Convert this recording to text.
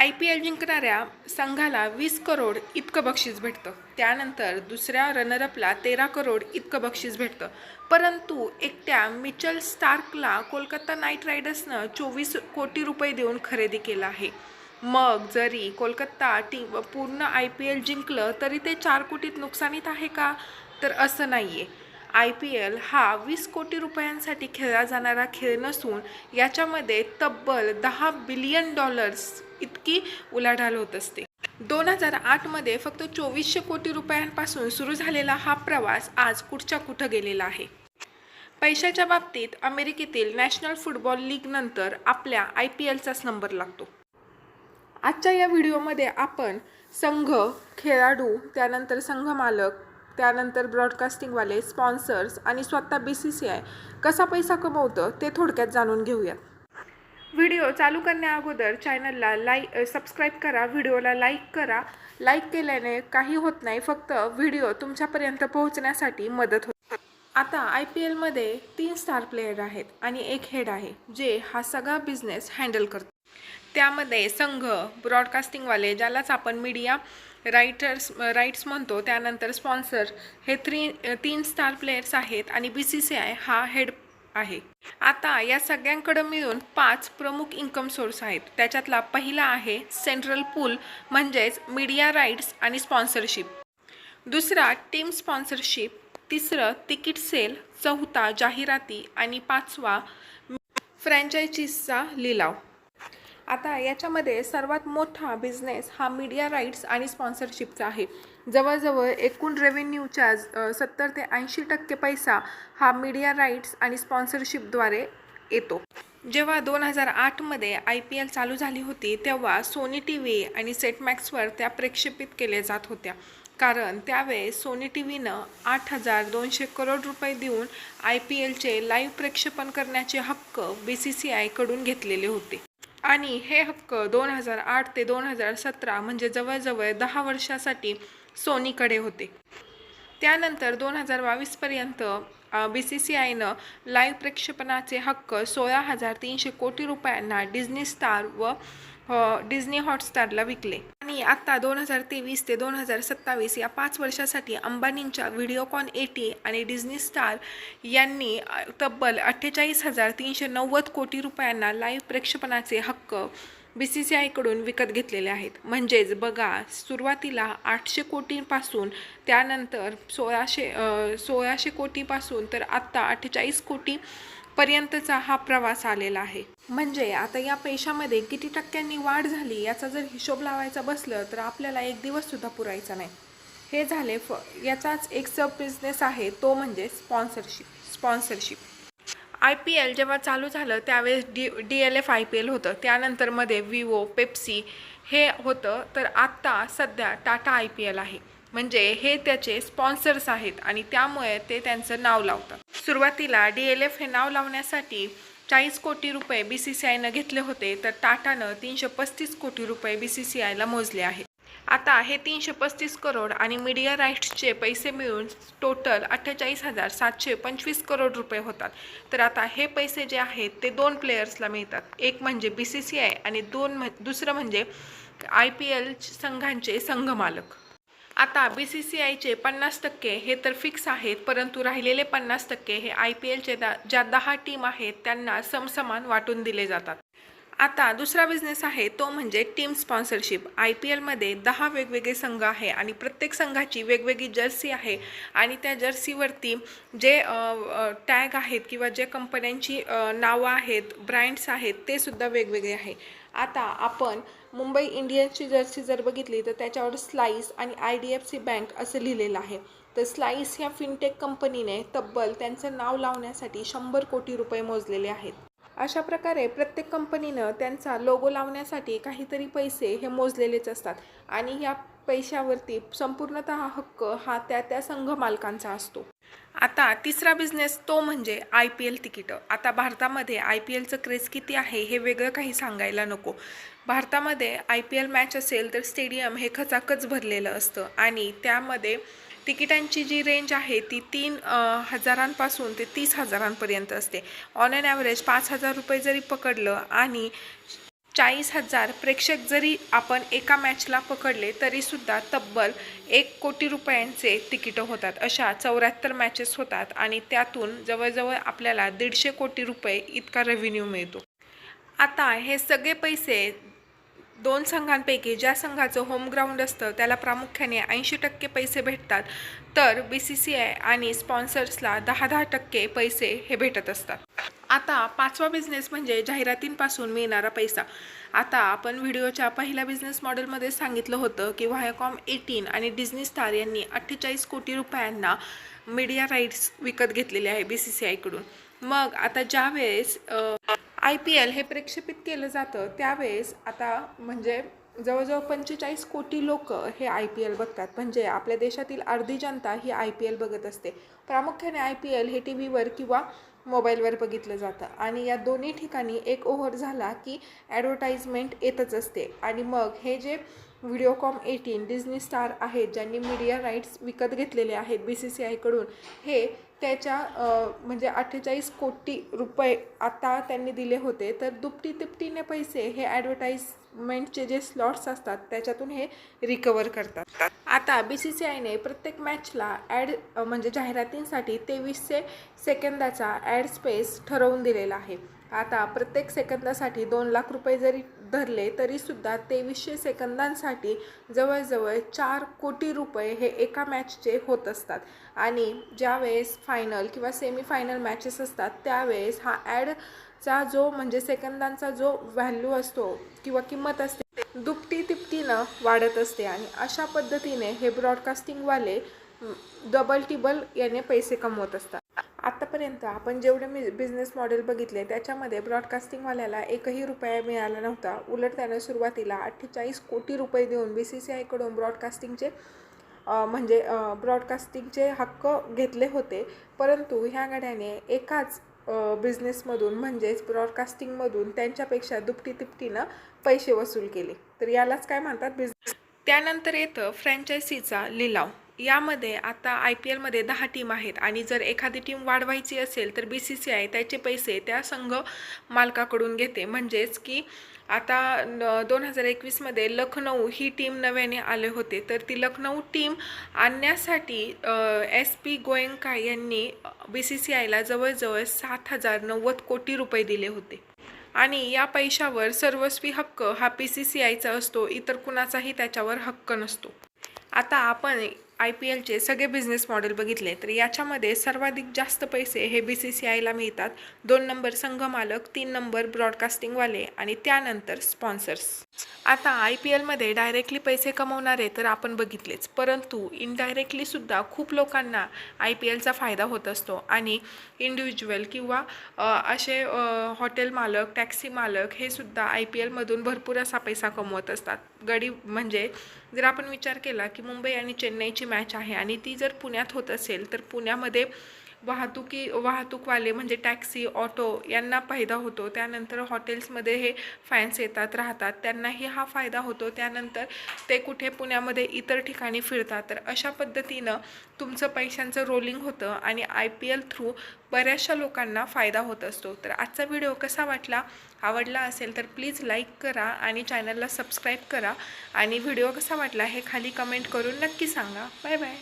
I P L जिंकणाऱ्या संघाला वीस करोड इतकं बक्षीस भेटतं. त्यानंतर दुसऱ्या रनरअपला तेरा करोड इतकं बक्षीस भेटतं. परंतु एकट्या मिचल स्टार्कला कोलकाता नाईट रायडर्सनं चोवीस कोटी रुपये देऊन खरेदी केलं आहे. मग जरी कोलकाता टीम पूर्ण आय पी एल जिंकलं तरी ते चार कोटीत नुकसानीत आहे का? तर असं नाही आहे आय पी एल हा वीस कोटी रुपयांसाठी खेळला जाणारा खेळ नसून याच्यामध्ये तब्बल दहा बिलियन डॉलर्स इतकी उलाढाल होत असते. दोन हजार आठमध्ये फक्त चोवीसशे कोटी रुपयांपासून सुरू झालेला हा प्रवास आज कुठच्या कुठं गेलेला आहे? पैशाच्या बाबतीत अमेरिकेतील नॅशनल फुटबॉल लीगनंतर आपल्या आय पी एलचाच नंबर लागतो. आजच्या या व्हिडिओमध्ये आपण संघ खेळाडू त्यानंतर संघ मालक त्यानंतर ब्रॉडकास्टिंगवाले स्पॉन्सर्स आणि स्वतः बी सी सी आय कसा पैसा कमवतं ते थोडक्यात जाणून घेऊयात व्हिडिओ चालू करण्या अगोदर चॅनलला लाईक सबस्क्राईब करा व्हिडिओला लाईक करा. लाईक केल्याने काही होत नाही फक्त व्हिडिओ तुमच्यापर्यंत पोहोचण्यासाठी मदत होते. आता आय पी एलमध्ये तीन स्टार प्लेयर आहेत आणि एक हेड आहे जे हा सगळा बिझनेस हँडल करतो. त्यामध्ये संघ ब्रॉडकास्टिंगवाले ज्यालाच आपण मीडिया रायटर्स राईट्स म्हणतो त्यानंतर स्पॉन्सर हे थ्री तीन स्टार प्लेयर्स आहेत आणि बी सी सी आय हा हेड आहे. आता या सगळ्यांकडं मिळून पाच प्रमुख इन्कम सोर्स आहेत. त्याच्यातला पहिला आहे सेंट्रल पूल म्हणजेच मीडिया राईट्स आणि स्पॉन्सरशिप दुसरा टीम स्पॉन्सरशिप तिसरं तिकीट सेल चौथा जाहिराती आणि पाचवा फ्रँचायचीजचा लिलाव. आता याच्यामध्ये सर्वात मोठा बिझनेस हा मीडिया राईट्स आणि स्पॉन्सरशिपचा आहे. जवळजवळ एकूण रेव्हेन्यूच्या सत्तर ते ऐंशी टक्के पैसा हा मीडिया राईट्स आणि स्पॉन्सरशिपद्वारे येतो. जेव्हा दोन हजार आठमध्ये आय पी एल चालू झाली होती तेव्हा सोनी टी व्ही आणि सेटमॅक्सवर त्या प्रक्षेपित केल्या जात होत्या. कारण त्यावेळेस सोनी टी व्हीनं आठ हजार दोनशे करोड रुपये देऊन आय पी एलचे लाईव्ह प्रक्षेपण करण्याचे हक्क बी सी सी आयकडून घेतलेले होते. आणि हे हक्क दोन हजार आठ ते दोन हजार सतरा म्हणजे जवळजवळ दहा वर्षासाठी सोनीकडे होते. त्यानंतर दोन हजार बावीसपर्यंत बी सी सी आयनं लाईव्ह प्रक्षेपणाचे हक्क सोळा हजार तीनशे कोटी रुपयांना डिझनी स्टार व डिझनी हॉटस्टारला विकले. आणि आत्ता दोन हजार तेवीस ते दोन हजार सत्तावीस या पाच वर्षासाठी अंबानींच्या व्हिडिओकॉन एटी आणि डिझनी स्टार यांनी तब्बल अठ्ठेचाळीस हजार तीनशे नव्वद कोटी रुपयांना लाईव्ह प्रक्षेपणाचे हक्क बी सी सी आयकडून विकत घेतलेले आहेत. म्हणजेच बघा सुरुवातीला आठशे कोटींपासून त्यानंतर सोळाशे सोळाशे कोटीपासून तर आत्ता अठ्ठेचाळीस कोटी पर्यंतचा हा प्रवास आलेला आहे. म्हणजे आता या पैशामध्ये किती टक्क्यांनी वाढ झाली याचा जर हिशोब लावायचा बसलं तर आपल्याला एक दिवससुद्धा पुरायचा नाही. हे झाले फ याचाच एक सब बिझनेस आहे तो म्हणजे sponsorship sponsorship I P L जेव्हा चालू झालं त्यावेळेस D D L F I P L होतं. त्यानंतरमध्ये विवो पेप्सी हे होतं. तर आत्ता सध्या टाटा आय पी एल आहे. म्हणजे हे त्याचे स्पॉन्सर्स आहेत आणि त्यामुळे ते त्यांचं नाव लावतात. सुरुवातीला डी एल एफ हे नाव लावण्यासाठी चाळीस कोटी रुपये बी सी सी आयनं घेतले होते. तर टाटानं तीनशे पस्तीस कोटी रुपये बी सी सी आयला मोजले आहेत. आता हे तीनशे पस्तीस करोड आणि मीडिया राईट्सचे पैसे मिळून टोटल अठ्ठेचाळीस हजार सातशे पंचवीस करोड रुपये होतात. तर आता हे पैसे जे आहेत ते दोन प्लेयर्सला मिळतात. एक म्हणजे बी सी सी आय आणि दोन म्ह दुसरं म्हणजे आय पी एल संघांचे संघमालक. आता बी सी सी आयचे पन्नास टक्के हे तर फिक्स आहेत परंतु राहिलेले पन्नास टक्के हे आय पी एलचे दा ज्या दहा टीम आहेत त्यांना समसमान वाटून दिले जातात. आता दुसरा बिझनेस आहे तो म्हणजे टीम स्पॉन्सरशिप आय पी एलमध्ये दहा वेगवेगळे संघ आहे आणि प्रत्येक संघाची वेगवेगळी जर्सी आहे आणि त्या जर्सीवरती जे टॅग आहेत किंवा जे कंपन्यांची नावं आहेत ब्रँड्स आहेत ते सुद्धा वेगवेगळे आहे. आता आपण मुंबई इंडियन्सची जर्सी जर बघितली तर त्याच्यावर स्लाईस आणि I D F C bank असं लिहिलेलं आहे. तर स्लाईस ह्या फिनटेक कंपनीने तब्बल त्यांचं नाव लावण्यासाठी शंभर कोटी रुपये मोजलेले आहेत. अशा प्रकारे प्रत्येक कंपनीनं त्यांचा लोगो लावण्यासाठी काहीतरी पैसे हे मोजलेलेच असतात. आणि या पैशावरती संपूर्णतः हक्क हा त्या त्या संघ मालकांचा असतो. आता तिसरा बिझनेस तो म्हणजे आय पी एल तिकीटं. आता भारतामध्ये आय पी एलचं क्रेज किती आहे हे वेगळं काही सांगायला नको. भारतामध्ये आय पी एल मॅच असेल तर स्टेडियम हे खचाखच भरलेलं असतं. आणि त्यामध्ये तिकिटांची जी रेंज आहे ती तीन हजारांपासून ते तीस हजारांपर्यंत असते. ऑन अन ॲव्हरेज पाच हजार रुपये जरी पकडलं आणि चाळीस हजार प्रेक्षक जरी आपण एका मॅचला पकडले तरीसुद्धा तब्बल एक कोटी रुपयांचे तिकीटं होतात. अशा चौऱ्याहत्तर मॅचेस होतात आणि त्यातून जवळजवळ आपल्याला दीडशे कोटी रुपये इतका रेव्हेन्यू मिळतो. आता हे सगळे पैसे दोन संघांपैकी ज्या संघाचं होम ग्राउंड असतं त्याला प्रामुख्याने ऐंशी टक्के पैसे भेटतात. तर बी सी सी आय आणि स्पॉन्सर्सला दहा दहा टक्के पैसे हे भेटत असतात. आता पाचवा बिझनेस म्हणजे जाहिरातींपासून मिळणारा पैसा. आता आपण व्हिडिओच्या पहिल्या बिझनेस मॉडेलमध्ये सांगितलं होतं की व्हायकॉम एटीन आणि डिझनी स्टार यांनी अठ्ठेचाळीस कोटी रुपयांना मीडिया राईट्स विकत घेतलेले आहे बी सी सी आयकडून मग आता ज्यावेळेस आय पी एल हे प्रक्षेपित केलं जातं त्यावेळेस आता म्हणजे जवळजवळ पंचेचाळीस कोटी लोक हे आय पी एल बघतात. म्हणजे आपल्या देशातील अर्धी जनता ही आय पी एल बघत असते. प्रामुख्याने आय पी एल हे टी व्हीवर किंवा मोबाईलवर बघितलं जातं. आणि या दोन्ही ठिकाणी एक ओव्हर झाला की ॲडव्हर्टाईजमेंट येतच असते. आणि मग हे जे व्हिडिओकॉम एटीन डिझनी स्टार आहेत ज्यांनी मीडिया राईट्स विकत घेतलेले आहेत बी सी सी आयकडून हे त्याच्या म्हणजे अठ्ठेचाळीस कोटी रुपये आता त्यांनी दिले होते. तर दुपटी तिपटीने पैसे हे ॲडव्हर्टाईजमेंटचे जे स्लॉट्स असतात त्याच्यातून हे रिकवर करतात. आता बी सी सी आयने प्रत्येक मॅचला ॲड म्हणजे जाहिरातींसाठी तेवीसशे सेकंदाचा ॲड स्पेस ठरवून दिलेला आहे. आता प्रत्येक सेकंदासाठी दोन लाख रुपये जरी धरले तरीसुद्धा तेवीसशे सेकंदांसाठी जवळजवळ चार कोटी रुपये हे एका मॅचचे होत असतात. आणि ज्यावेळेस फायनल किंवा सेमीफायनल मॅचेस असतात त्यावेळेस हा ॲडचा जो म्हणजे सेकंदांचा जो व्हॅल्यू असतो किंवा किंमत असते दुपटी तिपटीनं वाढत असते. आणि अशा पद्धतीने हे ब्रॉडकास्टिंगवाले डबल टिबल याने पैसे कमवत असतात. आत्तापर्यंत आपण जेवढे मी बिझनेस मॉडेल बघितले त्याच्यामध्ये ब्रॉडकास्टिंगवाल्याला एकही रुपया मिळाला नव्हता. उलट त्यानं सुरुवातीला अठ्ठेचाळीस कोटी रुपये देऊन बी सी सी आयकडून ब्रॉडकास्टिंगचे म्हणजे ब्रॉडकास्टिंगचे हक्क घेतले होते. परंतु ह्या गाड्याने एकाच बिझनेसमधून म्हणजेच ब्रॉडकास्टिंगमधून त्यांच्यापेक्षा दुपटी तिपटीनं पैसे वसूल केले. तर यालाच काय म्हणतात? बिझनेस त्यानंतर येतं फ्रँचायसीचा लिलाव. यामध्ये आता आय पी एलमध्ये दहा टीम आहेत आणि जर एखादी टीम वाढवायची असेल तर बी सी सी आय त्याचे पैसे त्या संघ मालकाकडून घेते. म्हणजेच की आता दोन हजार एकवीसमध्ये लखनऊ ही टीम नव्याने आले होते. तर ती लखनऊ टीम आणण्यासाठी एस पी गोयंका यांनी बी सी सी आयला जवळजवळ सात हजार नव्वद कोटी रुपये दिले होते. आणि या पैशावर सर्वस्वी हक्क हा पी सी सी आयचा असतो. इतर कुणाचाही त्याच्यावर हक्क नसतो. आता आपण आय पी एलचे सगळे बिझनेस मॉडेल बघितले तर याच्यामध्ये सर्वाधिक जास्त पैसे हे बी सी सी आयला मिळतात. दोन नंबर संघ मालक तीन नंबर ब्रॉडकास्टिंगवाले आणि त्यानंतर स्पॉन्सर्स आता आय पी एलमध्ये डायरेक्टली पैसे कमवणारे तर आपण बघितलेच परंतु इनडायरेक्टलीसुद्धा खूप लोकांना आय पी एलचा फायदा होत असतो. आणि इंडिव्हिज्युअल किंवा असे हॉटेल मालक टॅक्सी मालक हे सुद्धा आय पी एलमधून भरपूर असा पैसा कमवत असतात. गडी म्हणजे जर आपण विचार केला की मुंबई आणि चेन्नईची मॅच आहे आणि ती जर पुण्यात होत असेल तर पुण्यामध्ये वाहतुकी वाहतूकवाले म्हणजे टॅक्सी ऑटो यांना फायदा होतो. त्यानंतर हॉटेल्समध्ये हे फॅन्स येतात राहतात. त्यांनाही हा फायदा होतो. त्यानंतर ते कुठे पुण्यामध्ये इतर ठिकाणी फिरतात. तर अशा पद्धतीनं तुमचं पैशांचं रोलिंग होतं आणि आय पी एल थ्रू बऱ्याचशा लोकांना फायदा होत असतो. तर आजचा व्हिडिओ कसा वाटला आवडला असेल तर प्लीज लाईक करा आणि चॅनलला सबस्क्राईब करा. आणि व्हिडिओ कसा वाटला हे खाली कमेंट करून नक्की सांगा. Bye bye.